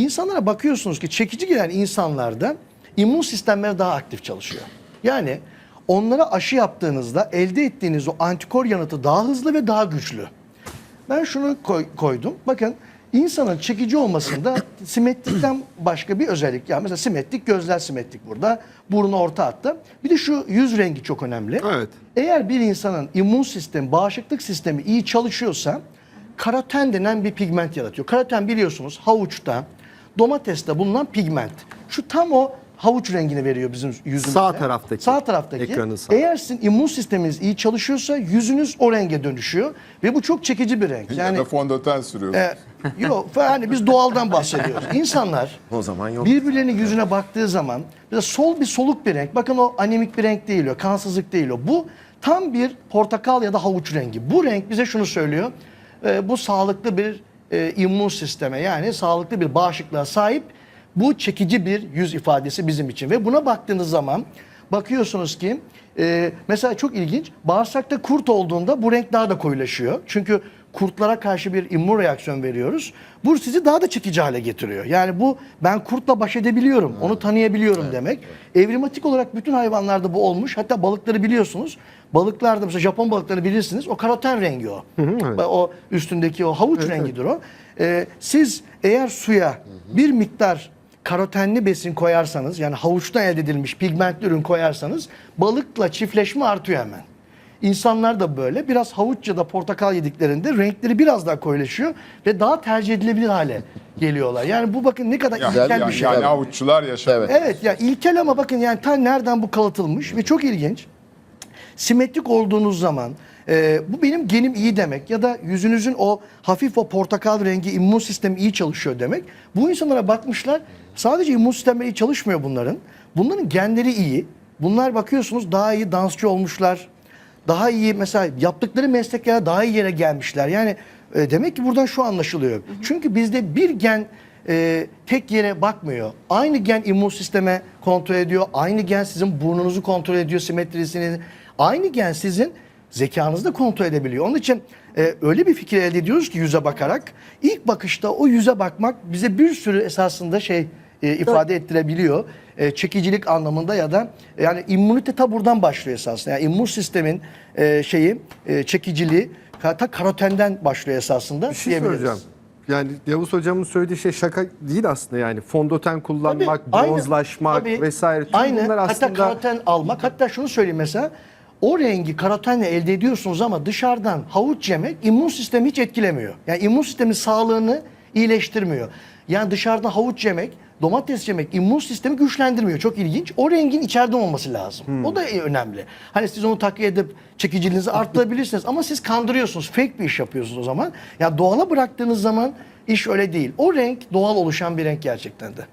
İnsanlara bakıyorsunuz ki çekici gelen insanlarda immün sistemleri daha aktif çalışıyor. Yani onlara aşı yaptığınızda elde ettiğiniz o antikor yanıtı daha hızlı ve daha güçlü. Ben şunu koy- koydum. Bakın insanın çekici olmasında simetrikten başka bir özellik. Yani mesela simetrik gözler simetrik burada. Burnu orta hatta. Bir de şu yüz rengi çok önemli. Evet. Eğer bir insanın immün sistemi, bağışıklık sistemi iyi çalışıyorsa karoten denen bir pigment yaratıyor. Karoten biliyorsunuz havuçta, domateste bulunan pigment. Şu tam o havuç rengini veriyor bizim yüzümüze. Sağ taraftaki. Sağ taraftaki. Ekranın sağ. Eğer sizin immün sisteminiz iyi çalışıyorsa yüzünüz o renge dönüşüyor ve bu çok çekici bir renk. Ya Yani da fondöten sürüyorsun. e, yok yani biz doğaldan bahsediyoruz. İnsanlar O zaman yok. birbirlerinin yüzüne baktığı zaman mesela sol bir soluk bir renk. Bakın o anemik bir renk değil o, kansızlık değil o. Bu tam bir portakal ya da havuç rengi. Bu renk bize şunu söylüyor. e, bu sağlıklı bir e, immün sisteme yani sağlıklı bir bağışıklığa sahip. Bu çekici bir yüz ifadesi bizim için ve buna baktığınız zaman bakıyorsunuz ki e, mesela çok ilginç bağırsakta kurt olduğunda bu renk daha da koyulaşıyor. Çünkü kurtlara karşı bir immün reaksiyon veriyoruz. Bu sizi daha da çekici hale getiriyor. Yani bu ben kurtla baş edebiliyorum, onu tanıyabiliyorum demek. Evrimatik olarak bütün hayvanlarda bu olmuş. Hatta balıkları biliyorsunuz. Balıklarda mesela Japon balıklarını bilirsiniz. O karoten rengi o. O üstündeki o havuç rengidir o. Ee, siz eğer suya bir miktar karotenli besin koyarsanız yani havuçtan elde edilmiş pigmentli ürün koyarsanız balıkla çiftleşme artıyor hemen. İnsanlar da böyle biraz havuç ya da portakal yediklerinde renkleri biraz daha koyulaşıyor ve daha tercih edilebilir hale geliyorlar. Yani bu bakın ne kadar ilkel yani, bir şey. yani avuççular yaşar. Evet. Evet ya ilkel ama bakın yani ta nereden bu kalıtılmış ve çok ilginç. Simetrik olduğunuz zaman e, bu benim genim iyi demek ya da yüzünüzün o hafif o portakal rengi immün sistemi iyi çalışıyor demek. Bu insanlara bakmışlar sadece immün sistemleri iyi çalışmıyor bunların. Bunların genleri iyi. Bunlar bakıyorsunuz daha iyi dansçı olmuşlar. Daha iyi mesela yaptıkları mesleklere daha iyi yere gelmişler. Yani e, demek ki buradan şu anlaşılıyor. Çünkü bizde bir gen e, tek yere bakmıyor. Aynı gen immün sisteme kontrol ediyor. Aynı gen sizin burnunuzu kontrol ediyor, simetrisini. Aynı gen sizin zekanızı da kontrol edebiliyor. Onun için e, öyle bir fikir elde ediyoruz ki yüze bakarak. ilk bakışta o yüze bakmak bize bir sürü esasında şey e, ifade ettirebiliyor. E, çekicilik anlamında ya da yani immünite ta buradan başlıyor esasında. Yani immün sistemin e, şeyi e, çekiciliği ta karotenden başlıyor esasında Bir şey soracağım. Yani Yavuz hocamın söylediği şey şaka değil aslında yani. Fondöten kullanmak, Tabii, aynı. bronzlaşmak Tabii, vesaire. Tüm aynı. bunlar Hatta aslında karoten almak. Hatta şunu söyleyeyim mesela. O rengi karotenle elde ediyorsunuz ama dışarıdan havuç yemek immün sistemi hiç etkilemiyor. Yani immün sistemin sağlığını iyileştirmiyor. Yani dışarıdan havuç yemek, domates yemek immün sistemi güçlendirmiyor. Çok ilginç. O rengin içeride olması lazım. O da önemli. Hani siz onu takviye edip çekiciliğinizi arttırabilirsiniz ama siz kandırıyorsunuz. Fake bir iş yapıyorsunuz o zaman. Ya doğala bıraktığınız zaman iş öyle değil. O renk doğal oluşan bir renk gerçekten de.